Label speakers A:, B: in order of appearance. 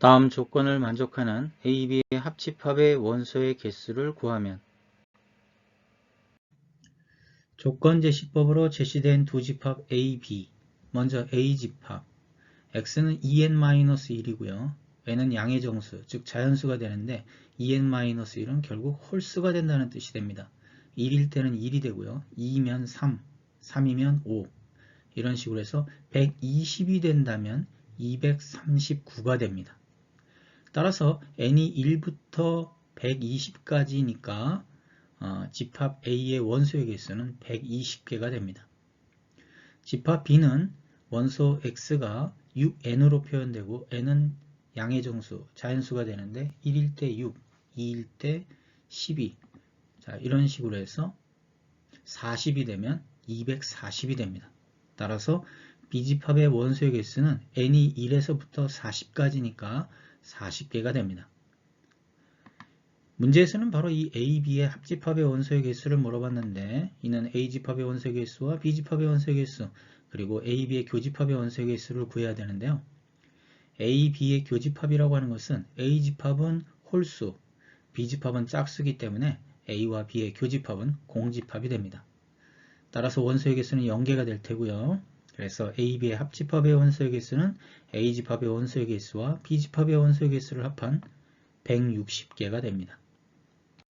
A: 다음 조건을 만족하는 A, B의 합집합의 원소의 개수를 구하면 조건 제시법으로 제시된 두 집합 A, B 먼저 A 집합 X는 2n-1이고요. N은 양의 정수, 즉 자연수가 되는데 2n-1은 결국 홀수가 된다는 뜻이 됩니다. 1일 때는 1이 되고요. 2면 3, 3이면 5 이런 식으로 해서 120이 된다면 239가 됩니다. 따라서 n이 1부터 120까지니까 어, 집합 A의 원소의 개수는 120개가 됩니다. 집합 B는 원소 X가 6n으로 표현되고 n은 양의 정수, 자연수가 되는데 1일 때 6, 2일 때 12. 자, 이런 식으로 해서 40이 되면 240이 됩니다. 따라서 B집합의 원소의 개수는 n이 1에서부터 40까지니까 40개가 됩니다. 문제에서는 바로 이 A, B의 합집합의 원소의 개수를 물어봤는데 이는 A집합의 원소의 개수와 B집합의 원소의 개수 그리고 A, B의 교집합의 원소의 개수를 구해야 되는데요. A, B의 교집합이라고 하는 것은 A집합은 홀수, B집합은 짝수기 때문에 A와 B의 교집합은 공집합이 됩니다. 따라서 원소의 개수는 0개가 될 테고요. 그래서 A, B의 합집합의 원소의 개수는 A집합의 원소의 개수와 B집합의 원소의 개수를 합한 160개가 됩니다.